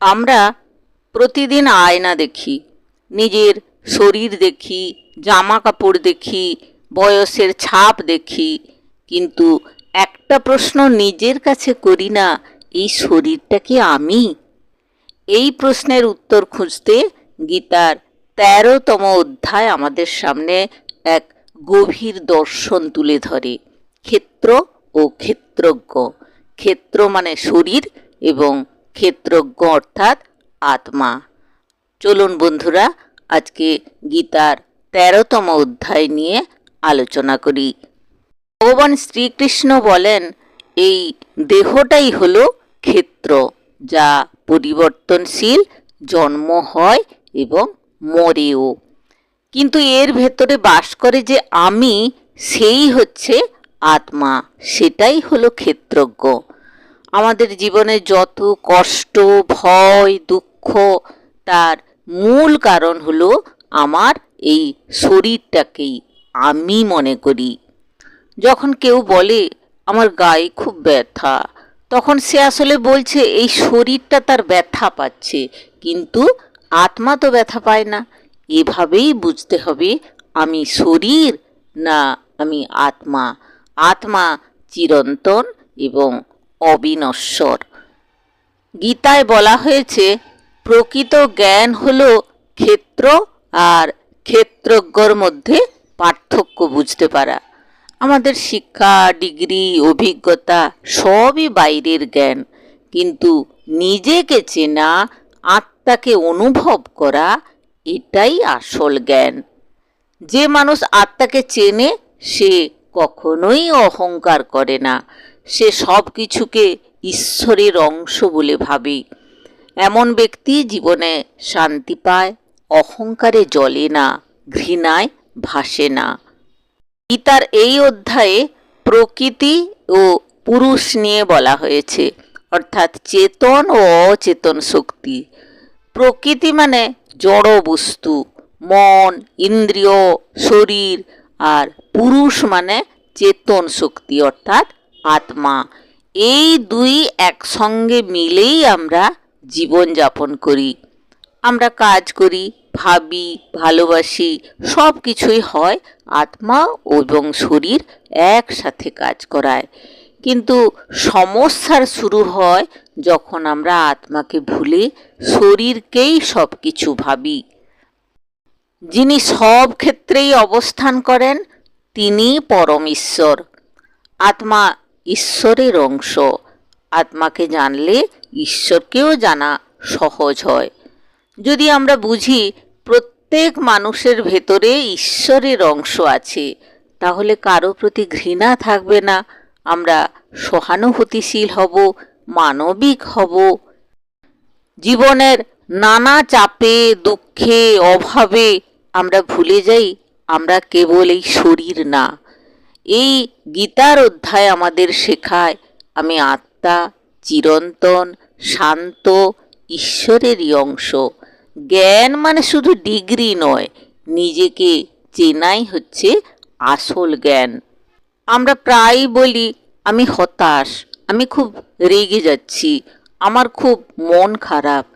আমরা প্রতিদিন আয়না দেখি, নিজের শরীর দেখি জামা কাপড় দেখি, বয়সের ছাপ দেখি, কিন্তু একটা প্রশ্ন নিজের কাছে করি না, এই শরীরটা কি আমি? এই প্রশ্নের উত্তর খুঁজতে গীতার তেরোতম অধ্যায় আমাদের সামনে এক গভীর দর্শন তুলে ধরে, ক্ষেত্র ও ক্ষেত্রজ্ঞ। ক্ষেত্র মানে শরীর এবং ক্ষেত্রজ্ঞ অর্থাৎ আত্মা। চলুন বন্ধুরা, আজকে গীতার তেরোতম অধ্যায় নিয়ে আলোচনা করি। ভগবান শ্রীকৃষ্ণ বলেন, এই দেহটাই হলো ক্ষেত্র, যা পরিবর্তনশীল, জন্ম হয় এবং মরেও। কিন্তু এর ভেতরে বাস করে যে আমি, সেই হচ্ছে আত্মা, সেটাই হলো ক্ষেত্রজ্ঞ। আমাদের জীবনে যত কষ্ট, ভয়, দুঃখ, তার মূল কারণ হলো আমার এই শরীরটাকেই আমি মনে করি। যখন কেউ বলে, আমার গায়ে খুব ব্যথা, তখন সে আসলে বলছে, এই শরীরটা তার ব্যথা পাচ্ছে। কিন্তু আত্মা তো ব্যথা পায় না। এভাবেই বুঝতে হবে, আমি শরীর না আমি আত্মা। আত্মা চিরন্তন এবং অবিনশ্বর। গীতায় বলা হয়েছে, প্রকৃত জ্ঞান হলো ক্ষেত্র আর ক্ষেত্রজ্ঞর মধ্যে পার্থক্য বুঝতে পারা। আমাদের শিক্ষা, ডিগ্রি, অভিজ্ঞতা সবই বাইরের জ্ঞান। কিন্তু নিজেকে চেনা, আত্মাকে অনুভব করা, এটাই আসল জ্ঞান। যে মানুষ আত্মাকে চেনে, সে কখনোই অহংকার করে না। সে সব কিছুকে ঈশ্বরের অংশ বলে ভাবে। এমন ব্যক্তি জীবনে শান্তি পায়, অহংকারে জ্বলে না, ঘৃণায় ভাসে না। গীতার এই অধ্যায়ে প্রকৃতি ও পুরুষ নিয়ে বলা হয়েছে, অর্থাৎ চেতন ও অচেতন শক্তি। প্রকৃতি মানে জড় বস্তু, মন, ইন্দ্রিয়, শরীর আর পুরুষ মানে চেতন শক্তি, অর্থাৎ আত্মা। এই দুই একসঙ্গে মিলেই আমরা জীবন যাপন করি। আমরা কাজ করি, ভাবি, ভালোবাসি সব কিছুই হয় আত্মা এবং শরীর একসাথে কাজ করায়। কিন্তু সমস্যার শুরু হয় যখন আমরা আত্মাকে ভুলে শরীরকেই সব কিছু ভাবি। যিনি সব ক্ষেত্রেই অবস্থান করেন, তিনি পরম ঈশ্বর। আত্মা ঈশ্বরের অংশ। আত্মাকে জানলে ঈশ্বরকেও জানা সহজ হয়। যদি আমরা বুঝি প্রত্যেক মানুষের ভেতরে ঈশ্বরের অংশ আছে, তাহলে কারও প্রতি ঘৃণা থাকবে না। আমরা সহানুভূতিশীল হব, মানবিক হব। জীবনের নানা চাপে, দুঃখে, অভাবে আমরা ভুলে যাই, আমরা কেবল এই শরীর না। এই গীতার অধ্যায় আমাদের শেখায়, আমি আত্মা, চিরন্তন, শান্ত, ঈশ্বরেরই অংশ। জ্ঞান মানে শুধু ডিগ্রি নয়, নিজেকে চেনাই হচ্ছে আসল জ্ঞান। আমরা প্রায়ই বলি, আমি হতাশ, আমি খুব রেগে যাচ্ছি, আমার খুব মন খারাপ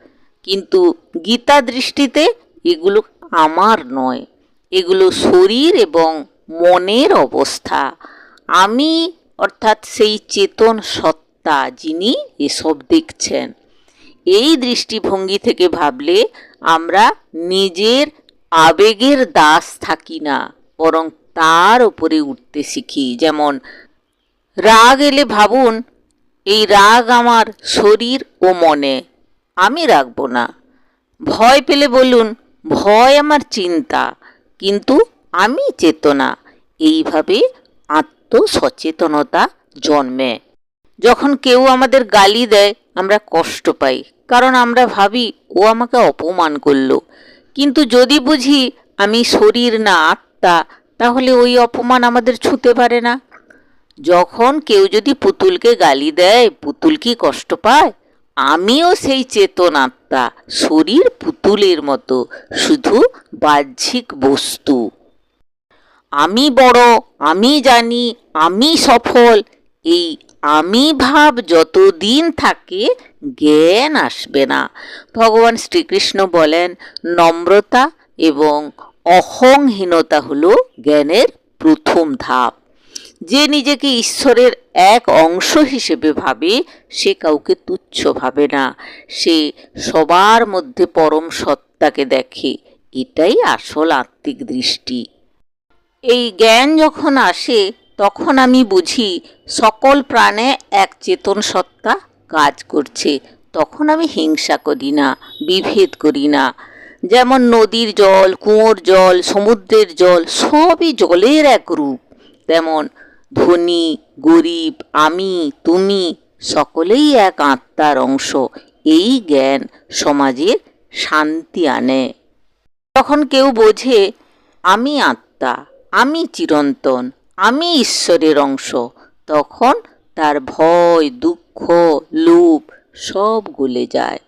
কিন্তু গীতা দৃষ্টিতে এগুলো আমার নয়। এগুলো শরীর এবং মনের অবস্থা। আমি অর্থাৎ সেই চেতন সত্তা যিনি এসব দেখছেন। এই দৃষ্টিভঙ্গি থেকে ভাবলে আমরা নিজের আবেগের দাস থাকি না, বরং তার উপরে উঠতে শিখি। যেমন, রাগ এলে ভাবুন, এই রাগ আমার শরীর ও মনে। আমি রাখব না। ভয় পেলে বলুন, ভয় আমার চিন্তা, কিন্তু আমি চেতনা। এইভাবে আত্মসচেতনতা জন্মে। যখন কেউ আমাদের গালি দেয়, আমরা কষ্ট পাই, কারণ আমরা ভাবি, ও আমাকে অপমান করল। কিন্তু যদি বুঝি, আমি শরীর না আত্মা, তাহলে ওই অপমান আমাদের ছুতে পারে না। যখন কেউ যদি পুতুলকে গালি দেয়, পুতুল কি কষ্ট পায়? আমিও সেই চেতন আত্মা শরীর পুতুলের মতো, শুধু বাহ্যিক বস্তু। আমি বড়, আমি জানি, আমি সফল, এই আমি ভাব যতদিন থাকে, জ্ঞান আসবে না। ভগবান শ্রীকৃষ্ণ বলেন, নম্রতা এবং অহংহীনতা হলো জ্ঞানের প্রথম ধাপ। যে নিজেকে ঈশ্বরের এক অংশ হিসেবে ভাবে, সে কাউকে তুচ্ছ ভাবে না। সে সবার মধ্যে পরম সত্তাকে দেখে। এটাই আসল আত্মিক দৃষ্টি। এই জ্ঞান যখন আসে, তখন আমি বুঝি সকল প্রাণে এক চেতন সত্তা কাজ করছে। তখন আমি হিংসা করি না, বিভেদ করি না। যেমন নদীর জল, কুয়োর জল, সমুদ্রের জল, সবই জলের এক রূপ। তেমন ধনী, গরিব, আমি, তুমি সকলেই এক আত্মার অংশ। এই জ্ঞান সমাজের শান্তি আনে। তখন কেউ বোঝে, আমি আত্মা, আমি চিরন্তন, আমি ঈশ্বরের অংশ। তখন তার ভয়, দুঃখ, লোভ সব গলে যায়।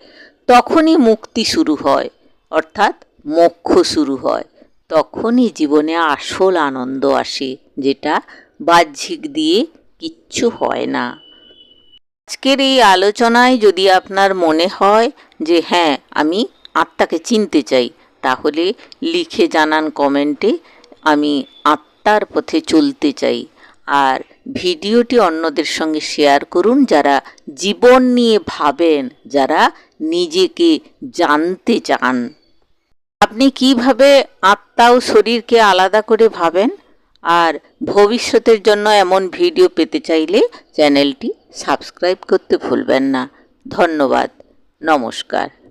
তখনই মুক্তি শুরু হয়, অর্থাৎ মোক্ষ শুরু হয়। তখনই জীবনে আসল আনন্দ আসে, যেটা বাহ্যিক দিয়ে কিচ্ছু হয় না। আজকের এই আলোচনায় যদি আপনার মনে হয় যে হ্যাঁ আমি আত্মাকে চিনতে চাই, তাহলে লিখে জানান কমেন্টে, আমি আত্মার পথে চলতে চাই। আর ভিডিওটি অন্যদের সঙ্গে শেয়ার করুন যারা জীবন নিয়ে ভাবেন, যারা নিজেকে জানতে চান। আপনি কীভাবে আত্মা ও শরীরকে আলাদা করে ভাবেন? আর ভবিষ্যতের জন্য এমন ভিডিও পেতে চাইলে চ্যানেলটি সাবস্ক্রাইব করতে ভুলবেন না। ধন্যবাদ। নমস্কার।